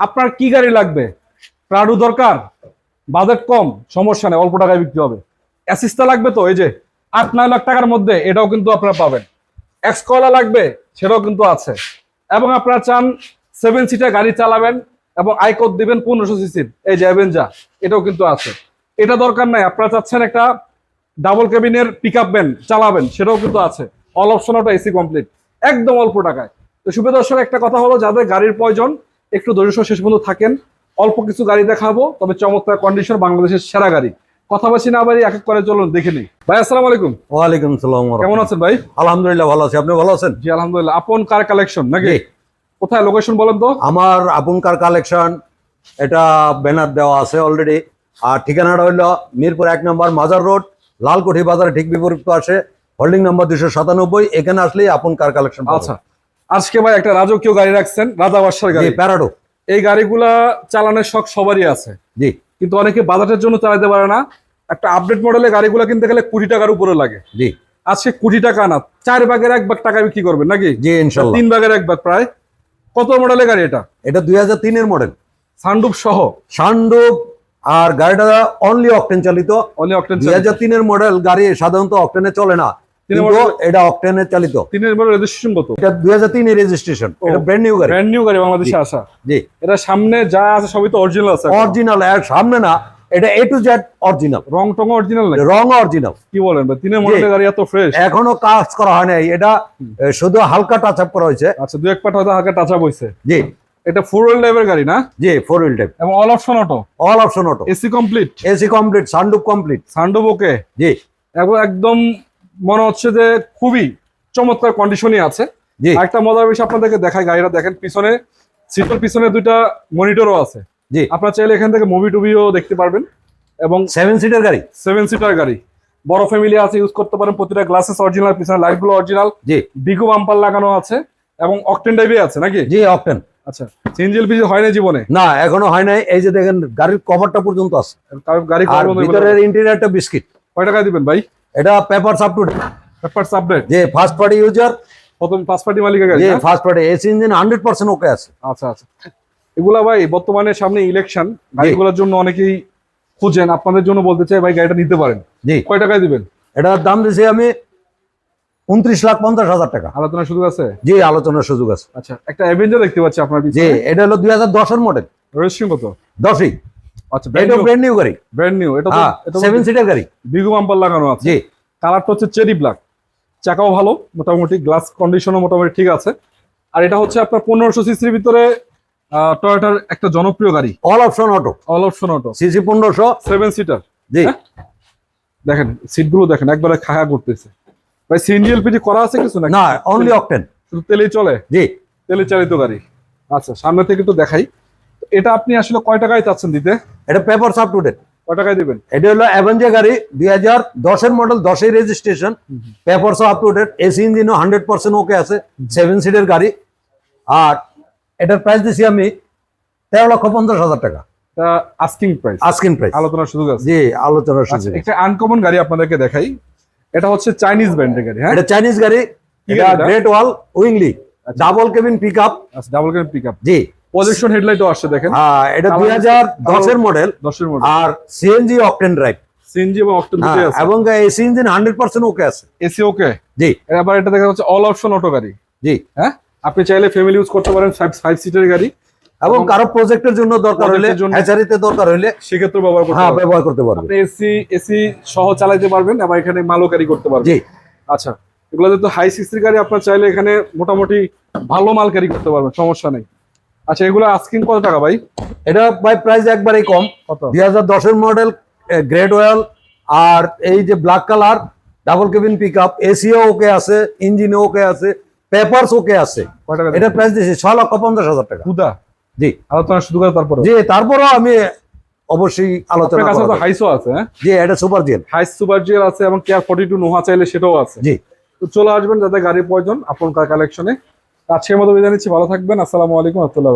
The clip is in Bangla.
আপনার কি গাড়ি লাগবে? প্রাডু দরকার? বাজেট কম, সমস্যা নেই, অল্প টাকায় বিক্রি হবে। অ্যাসিস্টা লাগবে তো, এই যে আট, নয় লাখ টাকার মধ্যে, এটাও কিন্তু আপনারা পাবেন। এক্সকলা লাগবে, সেটাও কিন্তু আছে। এবং আপনারা চান সেভেন সিটার গাড়ি চালাবেন এবং আইকোড দিবেন পনেরোশো সিসির এই যে অ্যাভেঞ্জা এটাও কিন্তু আছে। এটা দরকার নাই, আপনারা চাচ্ছেন একটা ডাবল কেবিনের পিক আপ ভ্যান চালাবেন, সেটাও কিন্তু আছে। অল অপশন ওটা এসি কমপ্লিট একদম অল্প টাকায়। তো শুভ দর্শক, একটা কথা হলো, যাদের গাড়ির প্রয়োজন একটু ধৈর্য শেষ পর্যন্ত থাকেন। অল্প কিছু গাড়ি দেখাবো তবে চমৎকার কন্ডিশন বাংলাদেশের সেরা গাড়ি। কথা বলছি না বাড়ি এক এক করে চলুন দেখে নিই। ভাই আসসালাম আলাইকুম। ওয়ালাইকুম সালাম কেমন আছেন ভাই? আলহামদুলিল্লাহ ভালো আছি। আপনি ভালো আছেন? জি আলহামদুলিল্লাহ। আপন কার কালেকশন নাকি? কোথায় লোকেশন বলেন তো? আমার আপন কার কালেকশন এটা ব্যানার দেওয়া আছে অলরেডি আর ঠিকানাটা হইল মিরপুর এক নম্বর মাজার রোড লালকুঠি বাজারে ঠিক বিপরীত পাশে। হোল্ডিং নাম্বার দুশো সাতানব্বই এখানে আসলেই আপন কার কালেকশন আচ্ছা। আজকে ভাই একটা রাজকীয় গাড়ি রাখছেন রাজা বাদশার গাড়ি। প্যারাডো এই গাড়িগুলা চালানোর শখ সবারই আছে। জি। কিন্তু অনেকে বাজারের জন্য চালাতে পারে না। একটা আপডেট মডেলের গাড়িগুলো কিনতে গেলে কোটি টাকার উপরে লাগে। জি। আজকে কোটি টাকা না চার ভাগের এক ভাগ টাকা বিক্রি করবেন নাকি? জি ইনশাল্লাহ। তিন ভাগের এক ভাগ প্রায়। কত মডেলের গাড়ি এটা? এটা দুই হাজার তিনের মডেল সানডুপ সহ? সান্ডুপ আর গাড়িটা অনলি অকটেন চালিত। অনলি অকটেন দুই হাজার তিনের মডেল গাড়ি সাধারণত অকটেনে চলে না। এটা অকটেনে চালিত। তিনের মডেল রেজিস্ট্রেশন কত? এটা দুই হাজার তিনের রেজিস্ট্রেশন। এটা ব্র্যান্ড নিউ গাড়ি। ব্র্যান্ড নিউ গাড়ি বাংলাদেশে আসা। জি। এটা সামনে যা আছে সবই তো অরিজিনাল আছে অরিজিনাল আর সামনে না এটা এ টু জেড অরিজিনাল রং টং অরিজিনাল নাকি? রং অরিজিনাল কি বলেন ভাই তিনের মডেলের গাড়ি এত ফ্রেশ এখনও কাজ করা হয় নাই এটা শুধু হালকা টাচ আপ করা হয়েছে। আচ্ছা দু এক পাট হয়তো হালকা আপ বইছে জি। এটা ফোর হুইল ড্রাইভের গাড়ি না? জি ফোর হুইল টাইপ এবং all option auto all option auto AC complete AC complete সানডুপ complete সানডুপ ওকে জি। এবং একদম মনে হচ্ছে যে খুবই চমৎকার কন্ডিশনই আছে। একটা মজার বিষয় আপনাদেরকে দেখায় গাড়িটা দেখেন পিছনে সিটের পিছনে দুইটা মনিটরও আছে। জি। আপনারা চাইলে এখান থেকে মুভি টুভিও দেখতে পারবেন এবং সেভেন সিটার গাড়ি? সেভেন সিটার গাড়ি। বড় ফ্যামিলি আছে ইউজ করতে পারেন প্রতিটা গ্লাসেস অরিজিনাল পিছনে লাইটগুলো অরিজিনাল জি। বিগু বাম্পার লাগানো আছে এবং অকটেন টাইপে আছে নাকি? জি অকটেন আচ্ছা সিএনজিএল পিজি হয় না জীবনে? না এখনও হয় নাই। এই যে দেখেন গাড়ির কভারটা পর্যন্ত আছে। গাড়ি ভিতরের ইন্টেরিয়রটা বিস্কিট কয় টাকা দিবেন ভাই? এটা paper up to papers update যে ফার্স্ট পার্টি ইউজার প্রথম পাঁচ পার্টি মালিকের গাড়ি যে first party AC engine hundred percent okay আছে। আচ্ছা আচ্ছা। এগুলা ভাই বর্তমানে সামনে ইলেকশন গাড়িগুলোর জন্য অনেকেই খুঁজেন আপনাদের জন্য বলতে চাই ভাই গাড়িটা নিতে পারেন। জি। কয় টাকায় দিবেন? এটার দাম দিয়েছি আমি উনত্রিশ লাখ পঞ্চাশ হাজার টাকা। আলোচনার সুযোগ আছে? জি আলোচনার সুযোগ আছে। আচ্ছা একটা অ্যাভেঞ্জার দেখতে পাচ্ছি আপনার জি এটা হলো দুই হাজার দশের মডেল রেজিস্ট্রেশন কত? দশই। আচ্ছা এটা ব্র্যান্ড নিউ গাড়ি। ব্র্যান্ড নিউ এটা তো হ্যাঁ এটা সেভেন সিটার গাড়ি। বিগু বাম্পার লাগানো আছে। জি। কালারটা হচ্ছে চেরি ব্ল্যাক চাকাও ভালো মোটামুটি গ্লাস কন্ডিশনও মোটামুটি ঠিক আছে। আর এটা হচ্ছে আপনার পনেরোশো সিসির ভিতরে টয়োটার একটা জনপ্রিয় গাড়ি। All option auto all option auto CC পনেরোশো। সেভেন সিটার জি। হ্যাঁ? দেখেন সিটগুলো দেখেন একবারে খায়া করতেছে ভাই সিএনজি এলপিজি করা আছে কিছু নাকি? না অনলি অকটেন শুধু তেলেই চলে? জি। তেলে চালিত গাড়ি। আচ্ছা সামনে থেকে একটু দেখাই। এটা আপনি আসলে কয় টাকায় চাচ্ছেন দিতে? এটা পেপার আপ টু ডেট টাকায় দিবেন? এটা হলো অ্যাভেঞ্জা গাড়ি দুই হাজার দশের মডেল দশের registration paper up to date AC ইঞ্জিনও hundred percent okay আছে সেভেন সিটের গাড়ি। আর এটার প্রাইস দিছি আমি তেরো লক্ষ পঞ্চাশ হাজার টাকা। আস্কিং প্রাইস আস্কিন প্রাইস আলোচনার সুযোগ আছে। জি আলোচনার আচ্ছা সুযোগ একটা আনকমন গাড়ি আপনাদেরকে দেখাই। এটা হচ্ছে চাইনিজ ব্র্যান্ডের গাড়ি হ্যাঁ? এটা চাইনিজ গাড়ি? Great wall Wingle double cabin pick up আচ্ছা ডাবল ক্যান পিক আপ জি। প্রজেকশন হেডলাইটও আসছে দেখেন। আহ, এটা কালার- দুই হাজার দশের মডেল দশের মধ্যে আর সিএনজি অকটেন ড্রাইভ সিএনজি এবং অক্টেন দুটোই আছে। এবং AC engine hundred percent okay আছে। এসি ওকে জি। এবার এটা দেখা যাচ্ছে অল অপশন অটো গাড়ি। জি। হ্যাঁ? আপনি চাইলে ফ্যামিলি ইউজ করতে পারেন ফাইভ ফাইভ সিটের গাড়ি। এবং এবং- কারও প্রজেক্টের জন্য দরকার হলে এর হ্যাচারিতে দরকার হলে সেক্ষেত্রে ব্যবহার করতে হ্যাঁ ব্যবহার করতে পারবে আপনি এসি এসি সহ চালাতে পারবেন আবার এখানে মালও ক্যারি করতে পারবেন। জি। আচ্ছা এগুলো যেহেতু হাই সিসির গাড়ি আপনার চাইলে এখানে মোটামুটি ভালো মাল ক্যারি করতে পারবেন সমস্যা নেই। আচ্ছা এগুলো আস্কিং কত টাকা ভাই? এটা বাই প্রাইস একবারেই কম। কত? দুই হাজার দশের মডেল গ্রেড ওয়েল আর এই যে black colour double cabin pick up SEO okay আছে ইঞ্জিনও ওকে আছে পেপারস ওকে আছে। এটা প্রাইস দিয়েছি ছ লক্ষ পঞ্চাশ হাজার টাকা। খুদা জি। আলোচনা শুধু করে তারপরে জি তারপরেও আমি অবশ্যই আলোচনা কাছে তো হাইসও আছে হ্যাঁ? জি এটা super GL Hiace super GL আছে এবং কেয়ার ফর্টি টু নোহা চাইলে সেটাও আছে। জি। তো চলে আসবেন যাদের গাড়ির প্রয়োজন আপন কার কালেকশনে। আজকের মতো বিদায় নিচ্ছি ভালো থাকবেন আসসালামু আলাইকুম রহমতুল্লাহ